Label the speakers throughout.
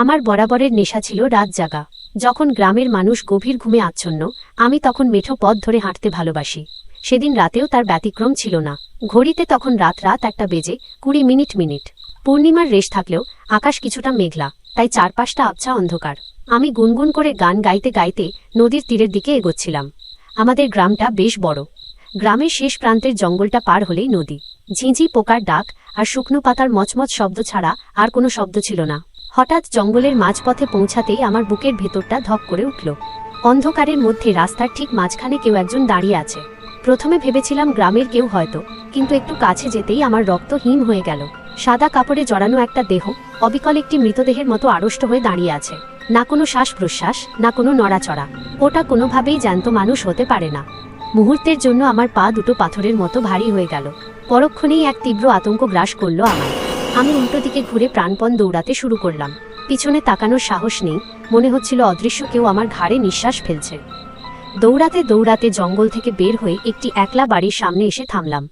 Speaker 1: আমার বরাবরের নেশা ছিল রাত জাগা। যখন গ্রামের মানুষ গভীর ঘুমে আচ্ছন্ন, আমি তখন মেঠো পথ ধরে হাঁটতে ভালোবাসি। সেদিন রাতেও তার ব্যতিক্রম ছিল না। ঘড়িতে তখন রাত রাত একটা বেজে কুড়ি মিনিট মিনিট। পূর্ণিমার রেশ থাকলেও আকাশ কিছুটা মেঘলা, তাই চারপাশটা আবছা অন্ধকার। আমি গুনগুন করে গান গাইতে গাইতে নদীর তীরের দিকে এগোচ্ছিলাম। আমাদের গ্রামটা বেশ বড়। গ্রামের শেষ প্রান্তের জঙ্গলটা পার হলেই নদী। ঝিঁঝি, পোকার ডাক আর শুকনো পাতার মচমচ শব্দ ছাড়া আর কোনো শব্দ ছিল না। হঠাৎ জঙ্গলের মাঝপথে পৌঁছাতেই আমার বুকের ভেতরটা ধক করে উঠল। অন্ধকারের মধ্যে রাস্তার ঠিক মাঝখানে কেউ একজন দাঁড়িয়ে আছে। প্রথমে ভেবেছিলাম গ্রামের কেউ হয়তো, কিন্তু একটু কাছে যেতেই আমার রক্ত হিম হয়ে গেল। সাদা কাপড়ে জড়ানো একটা দেহ, অবিকল একটি মৃতদেহের মতো আড়ষ্ট হয়ে দাঁড়িয়ে আছে। না কোনো শ্বাস প্রশ্বাস না কোনো নড়াচড়া। ওটা কোনোভাবেই জ্যান্ত মানুষ হতে পারে না। মুহূর্তের জন্য আমার পা দুটো পাথরের মতো ভারী হয়ে গেল। পরক্ষণেই এক তীব্র আতঙ্ক গ্রাস করল আমায়। আমি উল্টো দিকে ঘুরে প্রাণপণ দৌড়াতে শুরু করলাম। পিছনে তাকানোর সাহস নেই, মনে হচ্ছিল অদৃশ্য কেউ আমার ঘাড়ে নিঃশ্বাস ফেলছে। দৌড়াতে দৌড়াতে জঙ্গল থেকে বের হয়ে একটি একলা বাড়ির সামনে এসে থামলাম।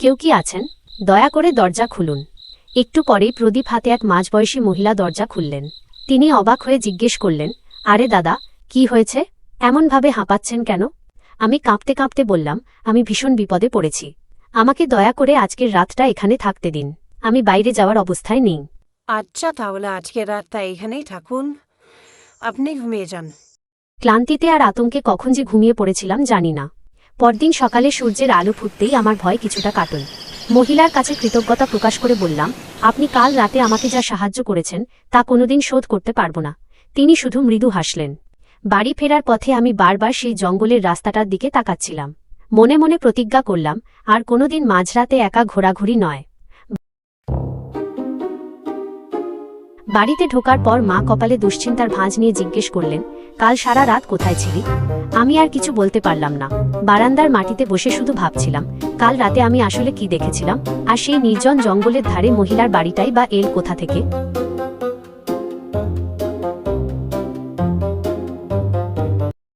Speaker 1: কেউ কি আছেন? দয়া করে দরজা খুলুন। একটু পরেই প্রদীপ হাতে এক মাঝবয়সী মহিলা দরজা খুললেন। তিনি অবাক হয়ে জিজ্ঞেস করলেন, আরে দাদা, কি হয়েছে? এমনভাবে হাঁপাচ্ছেন কেন? আমি কাঁপতে কাঁপতে বললাম, আমি ভীষণ বিপদে পড়েছি। আমাকে দয়া করে আজকের রাতটা এখানে থাকতে দিন। আমি বাইরে যাওয়ার অবস্থায় নেই।
Speaker 2: আচ্ছা তাহলে আজকে রাতটা এখানেই থাকুন। আপনি ঘুমিয়ে যান।
Speaker 1: ক্লান্তিতে আর আতঙ্কে কখন যে ঘুমিয়ে পড়েছিলাম জানি না। পরদিন সকালে সূর্যের আলো ফুটতেই আমার ভয় কিছুটা কাটল। মহিলার কাছে কৃতজ্ঞতা প্রকাশ করে বললাম আপনি কাল রাতে আমাকে যা সাহায্য করেছেন তা কোনোদিন শোধ করতে পারব না। তিনি শুধু মৃদু হাসলেন। বাড়ি ফেরার পথে আমি বারবার সেই জঙ্গলের রাস্তাটার দিকে তাকাচ্ছিলাম। মনে মনে প্রতিজ্ঞা করলাম আর কোনোদিন মাঝরাতে একা ঘোরাঘুরি নয়। বাড়িতে ঢোকার পর মা কপালে দুশ্চিন্তার ভাঁজ নিয়ে জিজ্ঞেস করলেন, কাল সারা রাত কোথায় ছিলি? আমি আর কিছু বলতে পারলাম না। বারান্দার মাটিতে বসে শুধু ভাবছিলাম, কাল রাতে আমি আসলে কি দেখেছিলাম? আর সেই নির্জন জঙ্গলের ধারে মহিলার বাড়িটাই বা এল কোথা থেকে?